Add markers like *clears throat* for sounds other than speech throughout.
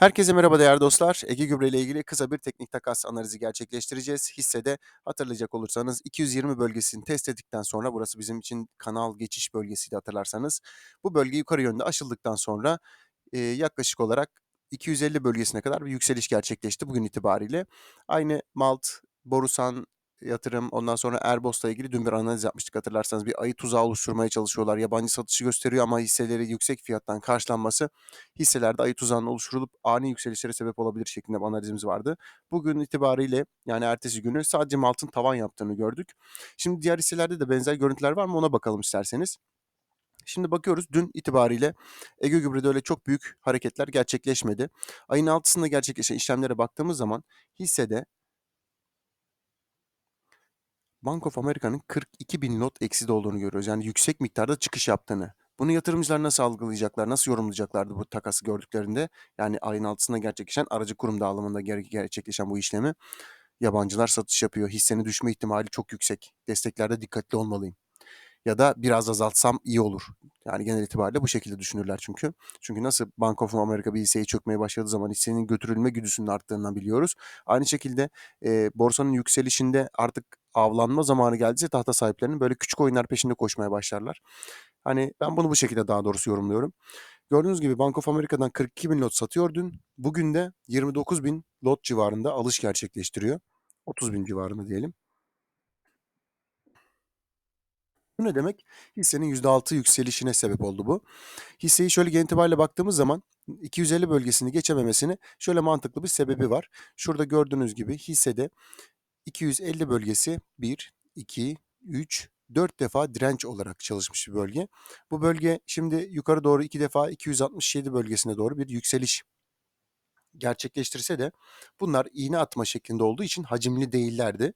Herkese merhaba değerli dostlar. Ege Gübre ile ilgili kısa bir teknik takas analizi gerçekleştireceğiz. Hissede hatırlayacak olursanız 220 bölgesini test ettikten sonra burası bizim için kanal geçiş bölgesiydi hatırlarsanız. Bu bölge yukarı yönde aşıldıktan sonra e, yaklaşık olarak 250 bölgesine kadar bir yükseliş gerçekleşti bugün itibariyle. Aynı Malt, Borusan, yatırım ondan sonra Erbos'la ilgili dün bir analiz yapmıştık hatırlarsanız. Bir ayı tuzağı oluşturmaya çalışıyorlar. Yabancı satışı gösteriyor ama hisseleri yüksek fiyattan karşılanması hisselerde ayı tuzağının oluşturulup ani yükselişlere sebep olabilir şeklinde bir analizimiz vardı. Bugün itibariyle yani ertesi günü sadece Malt'ın tavan yaptığını gördük. Şimdi diğer hisselerde de benzer görüntüler var mı ona bakalım isterseniz. Şimdi bakıyoruz dün itibariyle Ege Gübre'de öyle çok büyük hareketler gerçekleşmedi. Ayın 6'sında gerçekleşen işlemlere baktığımız zaman hissede Bank of America'nın 42 bin lot ekside olduğunu görüyoruz. Yani yüksek miktarda çıkış yaptığını. Bunu yatırımcılar nasıl algılayacaklar, nasıl yorumlayacaklardı bu takası gördüklerinde? Yani ayın altısında gerçekleşen aracı kurum dağılımında gerçekleşen bu işlemi. Yabancılar satış yapıyor. Hissenin düşme ihtimali çok yüksek. Desteklerde dikkatli olmalıyım ya da biraz azaltsam iyi olur. Yani genel itibariyle bu şekilde düşünürler çünkü. Çünkü nasıl Bank of America bir hisseyi çökmeye başladığı zaman hissenin götürülme güdüsünün arttığından biliyoruz. Aynı şekilde e, borsanın yükselişinde artık avlanma zamanı geldiyse tahta sahiplerinin böyle küçük oyunlar peşinde koşmaya başlarlar. Hani ben bunu bu şekilde daha doğrusu yorumluyorum. Gördüğünüz gibi Bank of America'dan 42 bin lot satıyor dün. Bugün de 29 bin lot civarında alış gerçekleştiriyor. 30 bin civarında diyelim. Bu ne demek? Hissenin %6 yükselişine sebep oldu bu. Hisseyi şöyle genel itibariyle baktığımız zaman 250 bölgesini geçememesini şöyle mantıklı bir sebebi var. Şurada gördüğünüz gibi hissede 250 bölgesi 1, 2, 3, 4 defa direnç olarak çalışmış bir bölge. Bu bölge şimdi yukarı doğru 2 defa 267 bölgesine doğru bir yükseliş gerçekleştirse de bunlar iğne atma şeklinde olduğu için hacimli değillerdi.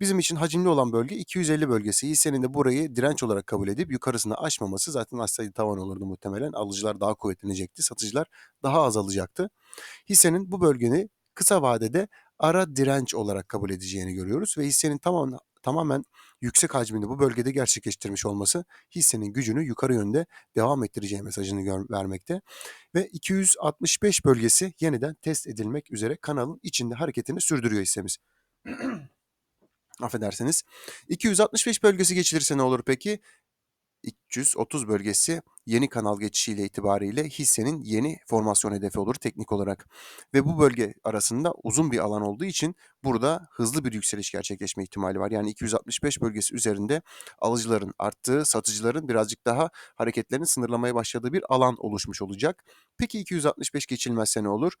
Bizim için hacimli olan bölge 250 bölgesi. Hissenin de burayı direnç olarak kabul edip yukarısını aşmaması zaten aşsaydı tavan olurdu muhtemelen. Alıcılar daha kuvvetlenecekti. Satıcılar daha azalacaktı. Hissenin bu bölgeni kısa vadede ara direnç olarak kabul edeceğini görüyoruz ve hissenin tamamen tamamen yüksek hacminde bu bölgede gerçekleştirmiş olması hissenin gücünü yukarı yönde devam ettireceği mesajını vermekte. Ve 265 bölgesi yeniden test edilmek üzere kanalın içinde hareketini sürdürüyor hissemiz. *clears throat* Affedersiniz. 265 bölgesi geçilirse ne olur peki? 330 bölgesi yeni kanal geçişiyle itibariyle hissenin yeni formasyon hedefi olur teknik olarak. Ve bu bölge arasında uzun bir alan olduğu için burada hızlı bir yükseliş gerçekleşme ihtimali var. Yani 265 bölgesi üzerinde alıcıların arttığı, satıcıların birazcık daha hareketlerini sınırlamaya başladığı bir alan oluşmuş olacak. Peki 265 geçilmezse ne olur?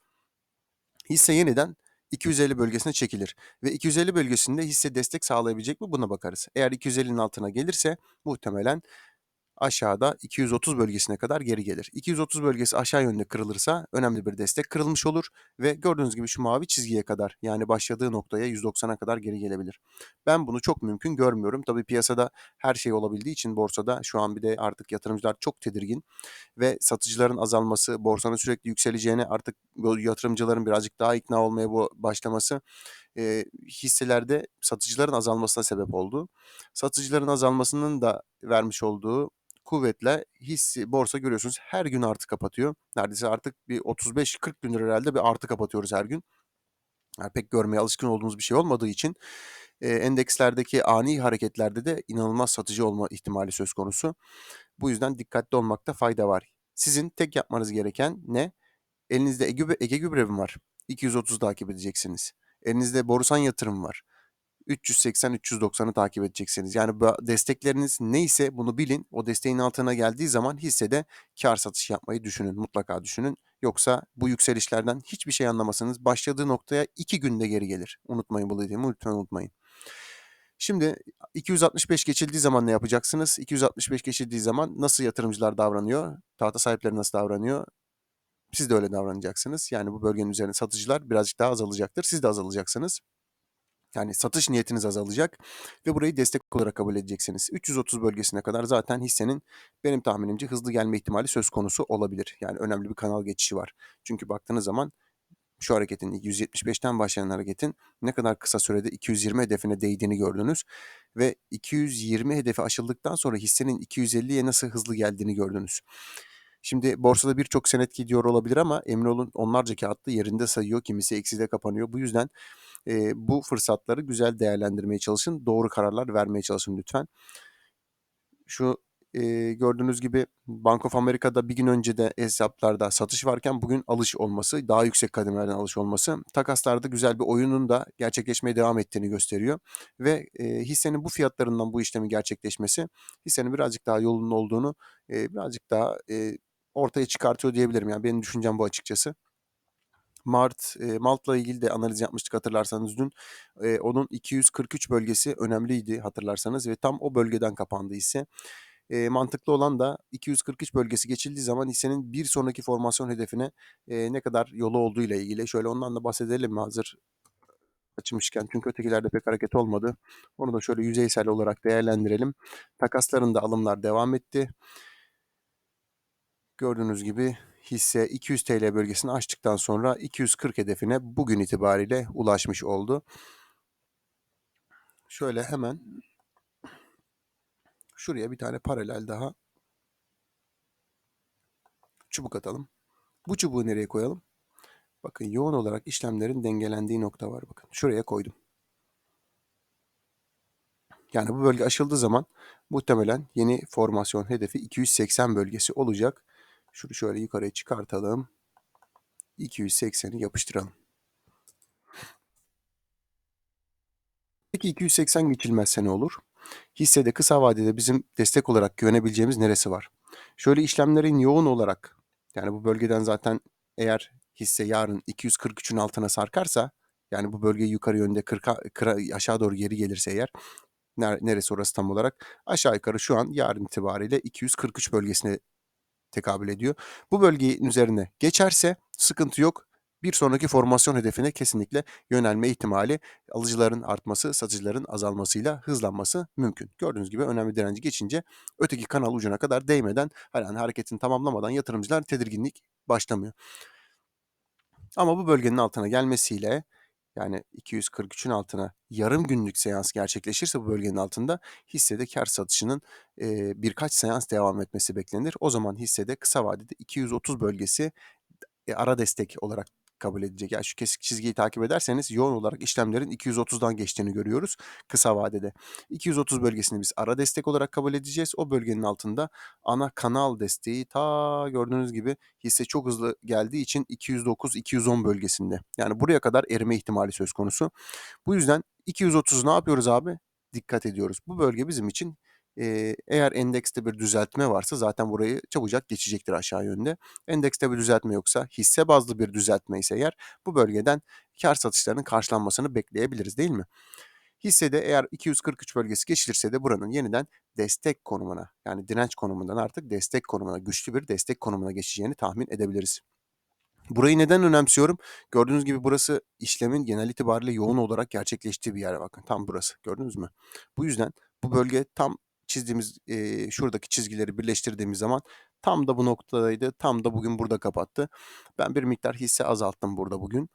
Hisse yeniden 250 bölgesine çekilir ve 250 bölgesinde hisse destek sağlayabilecek mi buna bakarız. Eğer 250'nin altına gelirse muhtemelen aşağıda 230 bölgesine kadar geri gelir. 230 bölgesi aşağı yönde kırılırsa önemli bir destek kırılmış olur ve gördüğünüz gibi şu mavi çizgiye kadar yani başladığı noktaya 190'a kadar geri gelebilir. Ben bunu çok mümkün görmüyorum. Tabii piyasada her şey olabildiği için borsada şu an bir de artık yatırımcılar çok tedirgin ve satıcıların azalması, borsanın sürekli yükseleceğine artık yatırımcıların birazcık daha ikna olmaya başlaması e, hisselerde satıcıların azalmasına sebep oldu. Satıcıların azalmasının da vermiş olduğu kuvvetle hissi borsa görüyorsunuz her gün artı kapatıyor. Neredeyse artık bir 35-40 gündür herhalde bir artı kapatıyoruz her gün. Yani pek görmeye alışkın olduğumuz bir şey olmadığı için e, endekslerdeki ani hareketlerde de inanılmaz satıcı olma ihtimali söz konusu. Bu yüzden dikkatli olmakta fayda var. Sizin tek yapmanız gereken ne? Elinizde Ege, Ege Gübrevim var. 230 takip edeceksiniz. Elinizde Borusan yatırım var. 380-390'ı takip edeceksiniz. Yani destekleriniz neyse bunu bilin. O desteğin altına geldiği zaman hissede kar satış yapmayı düşünün. Mutlaka düşünün. Yoksa bu yükselişlerden hiçbir şey anlamasanız başladığı noktaya iki günde geri gelir. Unutmayın bu dediğimi lütfen unutmayın. Şimdi 265 geçildiği zaman ne yapacaksınız? 265 geçildiği zaman nasıl yatırımcılar davranıyor? Tahta sahipleri nasıl davranıyor? Siz de öyle davranacaksınız. Yani bu bölgenin üzerine satıcılar birazcık daha azalacaktır. Siz de azalacaksınız. Yani satış niyetiniz azalacak ve burayı destek olarak kabul edeceksiniz. 330 bölgesine kadar zaten hissenin benim tahminimce hızlı gelme ihtimali söz konusu olabilir. Yani önemli bir kanal geçişi var. Çünkü baktığınız zaman şu hareketin 175'ten başlayan hareketin ne kadar kısa sürede 220 hedefine değdiğini gördünüz ve 220 hedefi aşıldıktan sonra hissenin 250'ye nasıl hızlı geldiğini gördünüz. Şimdi borsada birçok senet gidiyor olabilir ama emin olun onlarca kağıtta yerinde sayıyor. Kimisi ekside kapanıyor. Bu yüzden e, bu fırsatları güzel değerlendirmeye çalışın. Doğru kararlar vermeye çalışın lütfen. Şu e, gördüğünüz gibi Bank of America'da bir gün önce de hesaplarda satış varken bugün alış olması, daha yüksek kademelerden alış olması takaslarda güzel bir oyunun da gerçekleşmeye devam ettiğini gösteriyor. Ve e, hissenin bu fiyatlarından bu işlemi gerçekleşmesi hissenin birazcık daha yolunun olduğunu e, birazcık daha e, ortaya çıkartıyor diyebilirim. Yani benim düşüncem bu açıkçası. Mart, e, Malt'la ilgili de analiz yapmıştık hatırlarsanız dün. E, onun 243 bölgesi önemliydi hatırlarsanız ve tam o bölgeden kapandı hisse. E, mantıklı olan da 243 bölgesi geçildiği zaman hissenin bir sonraki formasyon hedefine e, ne kadar yolu olduğu ile ilgili. Şöyle ondan da bahsedelim mi hazır açmışken çünkü ötekilerde pek hareket olmadı. Onu da şöyle yüzeysel olarak değerlendirelim. Takaslarında alımlar devam etti. Gördüğünüz gibi hisse 200 TL bölgesini aştıktan sonra 240 hedefine bugün itibariyle ulaşmış oldu. Şöyle hemen şuraya bir tane paralel daha çubuk atalım. Bu çubuğu nereye koyalım? Bakın yoğun olarak işlemlerin dengelendiği nokta var bakın. Şuraya koydum. Yani bu bölge aşıldığı zaman muhtemelen yeni formasyon hedefi 280 bölgesi olacak. Şunu şöyle yukarıya çıkartalım. 280'i yapıştıralım. Peki 280 geçilmezse ne olur? Hissede kısa vadede bizim destek olarak güvenebileceğimiz neresi var? Şöyle işlemlerin yoğun olarak yani bu bölgeden zaten eğer hisse yarın 243'ün altına sarkarsa yani bu bölge yukarı yönde 40'a aşağı doğru geri gelirse eğer neresi orası tam olarak aşağı yukarı şu an yarın itibariyle 243 bölgesine tekabül ediyor. Bu bölgenin üzerine geçerse sıkıntı yok. Bir sonraki formasyon hedefine kesinlikle yönelme ihtimali alıcıların artması, satıcıların azalmasıyla hızlanması mümkün. Gördüğünüz gibi önemli direnci geçince öteki kanal ucuna kadar değmeden hani hareketini tamamlamadan yatırımcılar tedirginlik başlamıyor. Ama bu bölgenin altına gelmesiyle yani 243'ün altına yarım günlük seans gerçekleşirse bu bölgenin altında hissede kar satışının e, birkaç seans devam etmesi beklenir. O zaman hissede kısa vadede 230 bölgesi e, ara destek olarak kabul edecek. Yani şu kesik çizgiyi takip ederseniz yoğun olarak işlemlerin 230'dan geçtiğini görüyoruz kısa vadede. 230 bölgesini biz ara destek olarak kabul edeceğiz. O bölgenin altında ana kanal desteği ta gördüğünüz gibi hisse çok hızlı geldiği için 209-210 bölgesinde. Yani buraya kadar erime ihtimali söz konusu. Bu yüzden 230 ne yapıyoruz abi? Dikkat ediyoruz. Bu bölge bizim için eğer endekste bir düzeltme varsa zaten burayı çabucak geçecektir aşağı yönde. Endekste bir düzeltme yoksa hisse bazlı bir düzeltme ise eğer bu bölgeden kar satışlarının karşılanmasını bekleyebiliriz değil mi? Hissede eğer 243 bölgesi geçilirse de buranın yeniden destek konumuna yani direnç konumundan artık destek konumuna güçlü bir destek konumuna geçeceğini tahmin edebiliriz. Burayı neden önemsiyorum? Gördüğünüz gibi burası işlemin genel itibariyle yoğun olarak gerçekleştiği bir yer bakın. Tam burası gördünüz mü? Bu yüzden bu bölge tam çizdiğimiz e, şuradaki çizgileri birleştirdiğimiz zaman tam da bu noktadaydı. Tam da bugün burada kapattı. Ben bir miktar hisse azalttım burada bugün.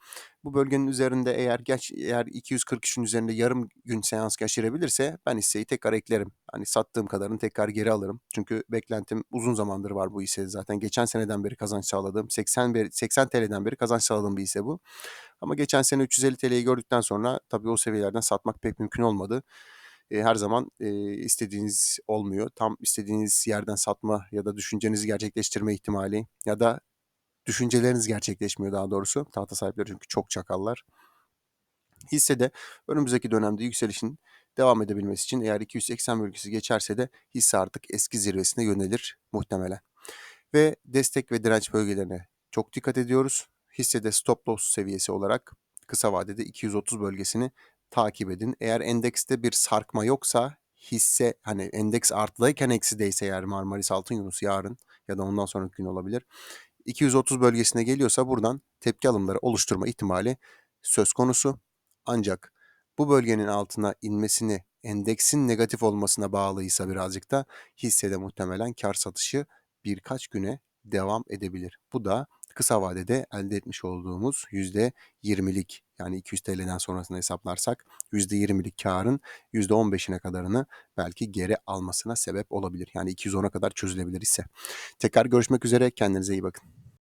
Bu bölgenin üzerinde eğer geç, eğer 243'ün üzerinde yarım gün seans geçirebilirse ben hisseyi tekrar eklerim. Hani sattığım kadarını tekrar geri alırım. Çünkü beklentim uzun zamandır var bu hissede zaten. Geçen seneden beri kazanç sağladığım 80 80 TL'den beri kazanç sağladığım bir hisse bu. Ama geçen sene 350 TL'yi gördükten sonra tabii o seviyelerden satmak pek mümkün olmadı e, her zaman e, istediğiniz olmuyor. Tam istediğiniz yerden satma ya da düşüncenizi gerçekleştirme ihtimali ya da düşünceleriniz gerçekleşmiyor daha doğrusu. Tahta sahipleri çünkü çok çakallar. Hissede önümüzdeki dönemde yükselişin devam edebilmesi için eğer 280 bölgesi geçerse de hisse artık eski zirvesine yönelir muhtemelen. Ve destek ve direnç bölgelerine çok dikkat ediyoruz. Hissede stop loss seviyesi olarak kısa vadede 230 bölgesini takip edin. Eğer endekste bir sarkma yoksa hisse hani endeks artıdayken eksideyse eğer Marmaris Altın Yunus yarın ya da ondan sonraki gün olabilir. 230 bölgesine geliyorsa buradan tepki alımları oluşturma ihtimali söz konusu. Ancak bu bölgenin altına inmesini endeksin negatif olmasına bağlıysa birazcık da hissede muhtemelen kar satışı birkaç güne devam edebilir. Bu da kısa vadede elde etmiş olduğumuz %20'lik yani 200 TL'den sonrasını hesaplarsak %20'lik karın %15'ine kadarını belki geri almasına sebep olabilir. Yani 210'a kadar çözülebilir ise. Tekrar görüşmek üzere. Kendinize iyi bakın.